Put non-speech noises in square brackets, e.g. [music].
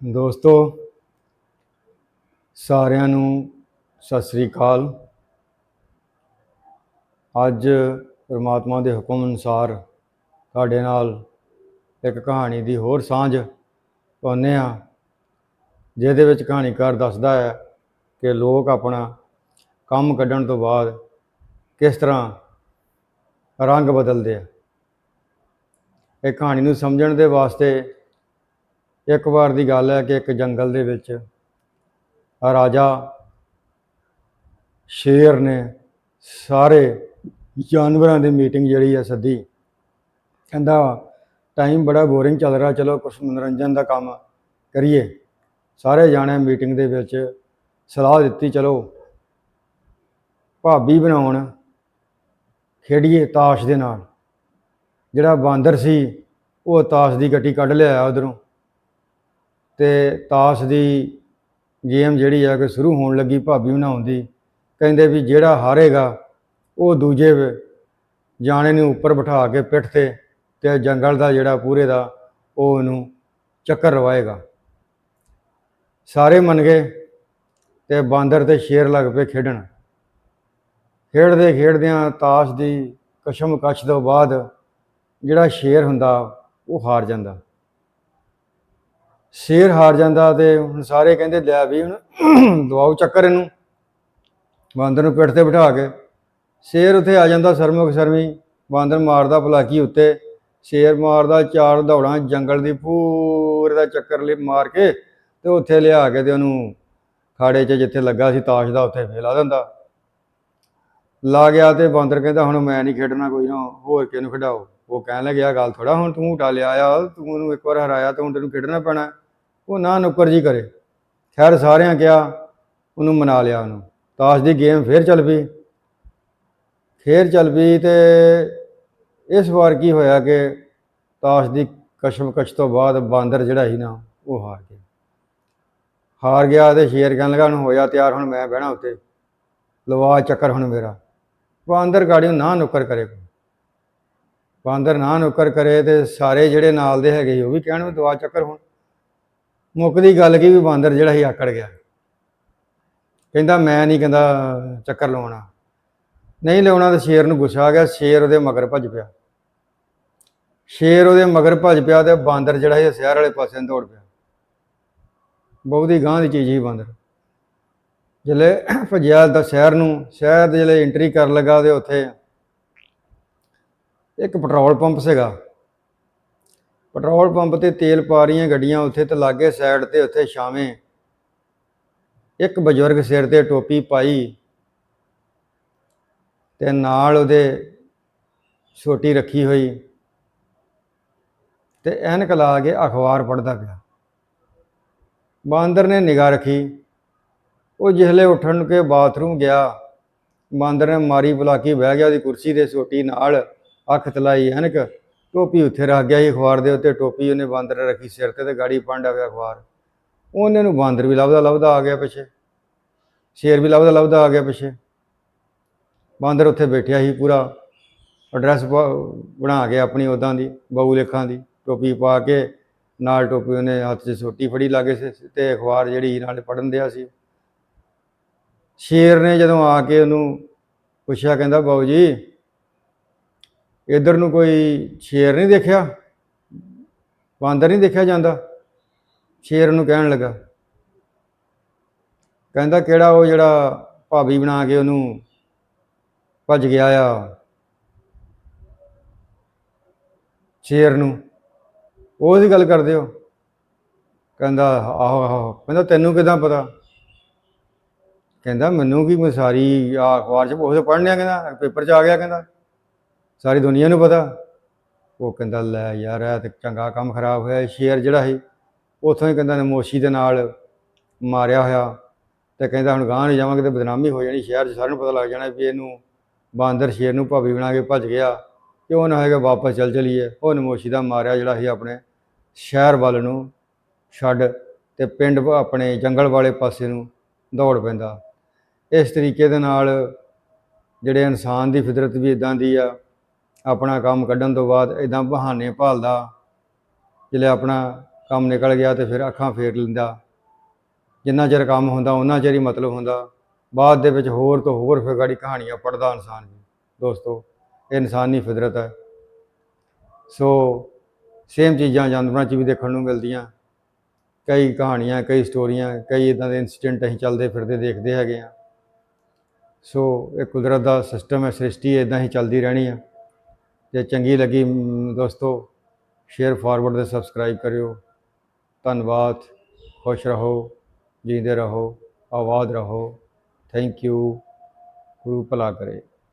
ਦੋਸਤੋ, ਸਾਰਿਆਂ ਨੂੰ ਸਤਿ ਸ੍ਰੀ ਅਕਾਲ। ਅੱਜ ਪ੍ਰਮਾਤਮਾ ਦੇ ਹੁਕਮ ਅਨੁਸਾਰ ਤੁਹਾਡੇ ਨਾਲ ਇੱਕ ਕਹਾਣੀ ਦੀ ਹੋਰ ਸਾਂਝ ਪਾਉਂਦੇ ਆ ਜਿਹਦੇ ਵਿੱਚ ਕਹਾਣੀਕਾਰ ਦੱਸਦਾ ਹੈ ਕਿ ਲੋਕ ਆਪਣਾ ਕੰਮ ਕੱਢਣ ਤੋਂ ਬਾਅਦ ਕਿਸ ਤਰ੍ਹਾਂ ਰੰਗ ਬਦਲਦੇ ਆ। ਇਹ ਕਹਾਣੀ ਨੂੰ ਸਮਝਣ ਦੇ ਵਾਸਤੇ ਇੱਕ ਵਾਰ ਦੀ ਗੱਲ ਹੈ ਕਿ ਇੱਕ ਜੰਗਲ ਦੇ ਵਿੱਚ ਰਾਜਾ ਸ਼ੇਰ ਨੇ ਸਾਰੇ ਜਾਨਵਰਾਂ ਦੀ ਮੀਟਿੰਗ ਜਿਹੜੀ ਹੈ ਸੱਦੀ। ਕਹਿੰਦਾ, ਟਾਈਮ ਬੜਾ ਬੋਰਿੰਗ ਚੱਲ ਰਿਹਾ, ਚਲੋ ਕੁਝ ਮਨੋਰੰਜਨ ਦਾ ਕੰਮ ਕਰੀਏ। ਸਾਰੇ ਜਾਣੇ ਮੀਟਿੰਗ ਦੇ ਵਿੱਚ ਸਲਾਹ ਦਿੱਤੀ, ਚਲੋ, ਭਾਬੀ ਬਣਾਉਣ ਖੇਡੀਏ ਤਾਸ਼ ਦੇ ਨਾਲ। ਜਿਹੜਾ ਬਾਂਦਰ ਸੀ, ਉਹ ਤਾਸ਼ ਦੀ ਗੱਟੀ ਕੱਢ ਲਿਆਇਆ ਉਧਰੋਂ। ਤੇ ਤਾਸ਼ ਦੀ ਗੇਮ ਜਿਹੜੀ ਆ, ਕਿ ਸ਼ੁਰੂ ਹੋਣ ਲੱਗੀ, ਭਾਬੀ ਬਣਾਉਣ ਦੀ ਕਹਿੰਦੇ ਵੀ ਜਿਹੜਾ ਹਾਰੇਗਾ, ਉਹ ਦੂਜੇ ਜਾਣੇ ਨੂੰ ਉੱਪਰ ਬਿਠਾ ਕੇ ਪਿੱਠ ਤੇ ਤੇ ਜੰਗਲ ਦਾ ਜਿਹੜਾ ਪੂਰੇ ਦਾ, ਉਹ ਉਹਨੂੰ ਚੱਕਰ ਲਵਾਏਗਾ। ਸਾਰੇ ਮੰਨ ਗਏ ਤੇ ਬਾਂਦਰ ਤੇ ਸ਼ੇਰ ਲੱਗ ਪਏ ਖੇਡਣ। ਖੇਡਦੇ ਖੇਡਦਿਆਂ ਤਾਸ਼ ਦੀ ਕਸ਼ਮ ਕਸ਼ ਤੋਂ ਬਾਅਦ ਜਿਹੜਾ ਸ਼ੇਰ ਹੁੰਦਾ, ਉਹ ਹਾਰ ਜਾਂਦਾ। ਸ਼ੇਰ ਹਾਰ ਜਾਂਦਾ ਤੇ ਹੁਣ ਸਾਰੇ ਕਹਿੰਦੇ ਲਿਆ ਵੀ ਹੁਣ [clears throat] ਦਵਾਓ ਚੱਕਰ ਇਹਨੂੰ। ਬਾਂਦਰ ਨੂੰ ਪਿੱਠ ਤੇ ਬਿਠਾ ਕੇ ਸ਼ੇਰ ਉੱਥੇ ਆ ਜਾਂਦਾ ਸਰਮੁਖ ਸਰਮੀ। ਬਾਂਦਰ ਮਾਰਦਾ ਭਲਾਕੀ ਉੱਤੇ। ਸ਼ੇਰ ਮਾਰਦਾ ਚਾਰ ਦੌੜਾਂ ਜੰਗਲ ਦੀ ਪੂਰੇ ਦਾ ਚੱਕਰ ਲਈ ਮਾਰ ਕੇ ਤੇ ਉੱਥੇ ਲਿਆ ਕੇ ਤੇ ਉਹਨੂੰ ਖਾੜੇ 'ਚ ਜਿੱਥੇ ਲੱਗਾ ਸੀ ਤਾਸ਼ ਦਾ ਉੱਥੇ ਫੇਲਾ ਦਿੰਦਾ। ਲਾ ਗਿਆ ਤੇ ਬਾਂਦਰ ਕਹਿੰਦਾ ਹੁਣ ਮੈਂ ਨਹੀਂ ਖੇਡਣਾ ਕੋਈ ਨਾ, ਹੋਰ ਕਿਹਨੂੰ ਖਿਡਾਓ? ਉਹ ਕਹਿਣ ਲੱਗਿਆ ਗੱਲ ਥੋੜਾ ਹੁਣ ਤੂੰ ਟਾਲਿਆ ਆ, ਤੂੰ ਉਹਨੂੰ ਇੱਕ ਵਾਰ ਹਰਾਇਆ ਤੇ ਹੁਣ ਤੈਨੂੰ ਖੇਡਣਾ ਪੈਣਾ ਉਹ ਨਾ ਨੁੱਕਰ ਜੀ ਕਰੇ। ਖੈਰ ਸਾਰਿਆਂ ਕਿਹਾ, ਉਹਨੂੰ ਮਨਾ ਲਿਆ ਉਹਨੂੰ। ਤਾਸ਼ ਦੀ ਗੇਮ ਫੇਰ ਚੱਲ ਪਈ। ਫੇਰ ਚੱਲ ਪਈ ਤੇ ਇਸ ਵਾਰ ਕੀ ਹੋਇਆ ਕਿ ਤਾਸ਼ ਦੀ ਕਸ਼ਮਕਸ਼ ਤੋਂ ਬਾਅਦ ਬਾਂਦਰ ਜਿਹੜਾ ਸੀ ਨਾ, ਉਹ ਹਾਰ ਗਿਆ। ਹਾਰ ਗਿਆ ਤੇ ਸ਼ੇਰ ਕਹਿਣ ਲੱਗਾ ਹੁਣ ਹੋਇਆ ਤਿਆਰ, ਹੁਣ ਮੈਂ ਬਹਿਣਾ ਉੱਤੇ। ਲਵਾ ਚੱਕਰ ਹੁਣ ਮੇਰਾ। ਬਾਂਦਰ ਗਾੜੀ ਨੂੰ ਨਾ ਨੁੱਕਰ ਕਰੇ ਬਾਂਦਰ ਨਾ ਨੁੱਕਰ ਕਰੇ ਤੇ ਸਾਰੇ ਜਿਹੜੇ ਨਾਲ ਦੇ ਹੈਗੇ ਉਹ ਵੀ ਕਹਿਣ ਵੀ ਦਵਾ ਚੱਕਰ ਹੁਣ। ਮੁੱਕਦੀ ਗੱਲ ਕੀ ਵੀ ਬਾਂਦਰ ਜਿਹੜਾ ਸੀ ਆਕੜ ਗਿਆ। ਕਹਿੰਦਾ ਮੈਂ ਨਹੀਂ ਕਹਿੰਦਾ ਚੱਕਰ ਲਵਾਉਣਾ ਨਹੀਂ ਲਾਉਣਾ ਤਾਂ ਸ਼ੇਰ ਨੂੰ ਗੁੱਸਾ ਆ ਗਿਆ, ਸ਼ੇਰ ਉਹਦੇ ਮਗਰ ਭੱਜ ਪਿਆ। ਸ਼ੇਰ ਉਹਦੇ ਮਗਰ ਭੱਜ ਪਿਆ ਤੇ ਬਾਂਦਰ ਜਿਹੜਾ ਸੀ ਸ਼ਹਿਰ ਵਾਲੇ ਪਾਸੇ ਨੂੰ ਦੌੜ ਪਿਆ। ਬਹੁਤੀ ਗਾਂ ਦੀ ਚੀਜ਼ ਹੀ ਬਾਂਦਰ। ਜਲੇ ਭੱਜਿਆ ਦਾ ਸ਼ਹਿਰ ਨੂੰ, ਸ਼ਹਿਰ ਦੇ ਜਲੇ ਐਂਟਰੀ ਕਰਨ ਲੱਗਾ ਤੇ ਉੱਥੇ ਇੱਕ ਪੈਟਰੋਲ ਪੰਪ ਸੀਗਾ। ਪੈਟਰੋਲ ਪੰਪ ਤੇ ਤੇਲ ਪਾ ਰਹੀਆਂ ਗੱਡੀਆਂ ਉੱਥੇ ਤੇ ਲਾਗੇ ਸਾਈਡ ਤੇ ਉੱਥੇ ਛਾਵੇਂ ਇੱਕ ਬਜ਼ੁਰਗ ਸਿਰ ਤੇ ਟੋਪੀ ਪਾਈ ਤੇ ਨਾਲ ਉਹਦੇ ਛੋਟੀ ਰੱਖੀ ਹੋਈ ਤੇ ਐਨਕ ਲਾ ਕੇ ਅਖਬਾਰ ਪੜ੍ਹਦਾ ਪਿਆ। ਬਾਂਦਰ ਨੇ ਨਿਗਾਹ ਰੱਖੀ। ਉਹ ਜਿਸਲੇ ਉੱਠਣ ਕੇ ਬਾਥਰੂਮ ਗਿਆ, ਬਾਂਦਰ ਨੇ ਮਾਰੀ ਬੁਲਾਕੀ ਬਹਿ ਗਿਆ ਉਹਦੀ ਕੁਰਸੀ ਦੇ ਛੋਟੀ ਨਾਲ। ਅੱਖ ਤਲਾਈ ਐਨਕ ਟੋਪੀ ਉੱਥੇ ਰੱਖ ਗਿਆ ਸੀ ਅਖਬਾਰ ਦੇ ਉੱਤੇ, ਟੋਪੀ ਉਹਨੇ ਬਾਂਦਰ ਰੱਖੀ ਸਿਰ ਤੇ ਤੇ ਗਾੜੀ ਪਾਂਡਾ ਗਿਆ ਅਖਬਾਰ। ਉਹਨੇ ਨੂੰ ਬਾਂਦਰ ਵੀ ਲੱਭਦਾ ਲੱਭਦਾ ਆ ਗਿਆ ਪਿੱਛੇ। ਸ਼ੇਰ ਵੀ ਲੱਭਦਾ ਲੱਭਦਾ ਆ ਗਿਆ ਪਿੱਛੇ। ਬਾਂਦਰ ਉੱਥੇ ਬੈਠਿਆ ਸੀ ਪੂਰਾ। ਐਡਰੈਸ ਬਣਾ ਕੇ ਆਪਣੀ ਉਦਾਂ ਦੀ ਬਹੂ ਲੇਖਾਂ ਦੀ, ਟੋਪੀ ਪਾ ਕੇ ਨਾਲ ਟੋਪੀ ਉਹਨੇ ਹੱਥ 'ਚ ਸੋਟੀ ਫੜੀ ਲਾਗੇ ਸੀ, ਤੇ ਅਖਬਾਰ ਜਿਹੜੀ ਨਾਲ ਪੜਨ ਦਿਆ ਸੀ। ਸ਼ੇਰ ਨੇ ਜਦੋਂ ਆ ਕੇ ਉਹਨੂੰ ਪੁੱਛਿਆ, ਕਹਿੰਦਾ, ਬਾਊ ਜੀ ਇਧਰ ਨੂੰ ਕੋਈ ਸ਼ੇਰ ਨਹੀਂ ਦੇਖਿਆ, ਬਾਂਦਰ ਨਹੀਂ ਦੇਖਿਆ ਜਾਂਦਾ। ਸ਼ੇਰ ਨੂੰ ਕਹਿਣ ਲੱਗਾ, ਕਹਿੰਦਾ ਕਿਹੜਾ ਉਹ ਜਿਹੜਾ ਭਾਬੀ ਬਣਾ ਕੇ ਉਹਨੂੰ ਭੱਜ ਗਿਆ ਆ? ਸ਼ੇਰ ਨੂੰ। ਉਹਦੀ ਗੱਲ ਕਰਦੇ ਹੋ? ਕਹਿੰਦਾ, ਆਹੋ ਆਹੋ। ਕਹਿੰਦਾ, ਤੈਨੂੰ ਕਿਦਾਂ ਪਤਾ? ਕਹਿੰਦਾ, ਮੈਨੂੰ ਕੀ ਮੈਂ ਸਾਰੀ ਆ ਅਖਬਾਰ ਚ ਬਹੁਤ ਪੜ੍ਹਨਿਆ ਕਹਿੰਦਾ, ਪੇਪਰ ਚ ਆ ਗਿਆ ਕਹਿੰਦਾ। ਸਾਰੀ ਦੁਨੀਆ ਨੂੰ ਪਤਾ। ਉਹ ਕਹਿੰਦਾ, ਲੈ ਯਾਰ, ਇਹ ਤੇ ਚੰਗਾ ਕੰਮ ਖਰਾਬ ਹੋਇਆ ਸ਼ੇਰ ਜਿਹੜਾ ਸੀ। ਉਥੋਂ ਹੀ ਕਹਿੰਦਾ, ਨਮੋਸ਼ੀ ਦੇ ਨਾਲ ਮਾਰਿਆ ਹੋਇਆ। ਤੇ ਕਹਿੰਦਾ, ਹੁਣ ਗਾਂ ਨਹੀਂ ਜਾਵਾਂਗੇ ਤੇ ਬਦਨਾਮੀ ਹੋ ਜਾਣੀ ਸ਼ਹਿਰ 'ਚ ਸਾਰਿਆਂ ਨੂੰ ਪਤਾ ਲੱਗ ਜਾਣਾ ਵੀ ਇਹਨੂੰ ਬਾਂਦਰ ਸ਼ੇਰ ਨੂੰ ਭਾਬੀ ਬਣਾ ਕੇ ਭੱਜ ਗਿਆ। ਕਿਉਂ ਨਾ ਹੋਏਗਾ ਵਾਪਸ ਚੱਲ ਚਲੀਏ। ਉਹ ਨਮੋਸ਼ੀ ਦਾ ਮਾਰਿਆ ਜਿਹੜਾ ਸੀ ਆਪਣੇ ਸ਼ਹਿਰ ਵੱਲ ਨੂੰ ਛੱਡ ਤੇ ਪਿੰਡ ਆਪਣੇ ਜੰਗਲ ਵਾਲੇ ਪਾਸੇ ਨੂੰ ਦੌੜ ਪੈਂਦਾ। ਇਸ ਤਰੀਕੇ ਦੇ ਨਾਲ ਜਿਹੜੇ ਇਨਸਾਨ ਦੀ ਫਿਤਰਤ ਵੀ ਇਦਾਂ ਦੀ ਆ ਆਪਣਾ ਕੰਮ ਕੱਢਣ ਤੋਂ ਬਾਅਦ ਇਦਾਂ ਬਹਾਨੇ ਭਾਲਦਾ, ਜਿਹੜੇ ਆਪਣਾ ਕੰਮ ਨਿਕਲ ਗਿਆ ਤੇ ਫਿਰ ਅੱਖਾਂ ਫੇਰ ਲੈਂਦਾ। ਜਿੰਨਾ ਚਿਰ ਕੰਮ ਹੁੰਦਾ ਉਹਨਾਂ ਚਿਰ ਹੀ ਮਤਲਬ ਹੁੰਦਾ। ਬਾਅਦ ਦੇ ਵਿੱਚ ਹੋਰ ਤੋਂ ਹੋਰ ਫਿਰ ਗਾੜੀ ਕਹਾਣੀਆਂ ਪੜਦਾ ਇਨਸਾਨ ਵੀ। ਦੋਸਤੋ, ਇਹ ਇਨਸਾਨੀ ਫਿਤਰਤ ਹੈ। ਸੋ ਸੇਮ ਚੀਜ਼ਾਂ ਜਾਨਵਰਾਂ 'ਚ ਵੀ ਦੇਖਣ ਨੂੰ ਮਿਲਦੀਆਂ। ਕਈ ਕਹਾਣੀਆਂ, ਕਈ ਸਟੋਰੀਆਂ, ਕਈ ਇਦਾਂ ਦੇ ਇਨਸੀਡੈਂਟ ਅਸੀਂ ਚੱਲਦੇ ਫਿਰਦੇ ਦੇਖਦੇ ਹੈਗੇ ਆ। ਸੋ ਇਹ ਕੁਦਰਤ ਦਾ ਸਿਸਟਮ ਹੈ, ਸ੍ਰਿਸ਼ਟੀ ਇਦਾਂ ਹੀ ਚੱਲਦੀ ਰਹਿਣੀ ਆ। ਜੇ ਚੰਗੀ ਲੱਗੀ ਮ, ਦੋਸਤੋ ਸ਼ੇਅਰ ਫਾਰਵਰਡ ਤੇ ਸਬਸਕ੍ਰਾਈਬ ਕਰਿਓ। ਧੰਨਵਾਦ। ਖੁਸ਼ ਰਹੋ ਜੀਂਦੇ ਰਹੋ ਆਬਾਦ ਰਹੋ। ਥੈਂਕ ਯੂ ਗੁਰੂ ਭਲਾ ਕਰੇ।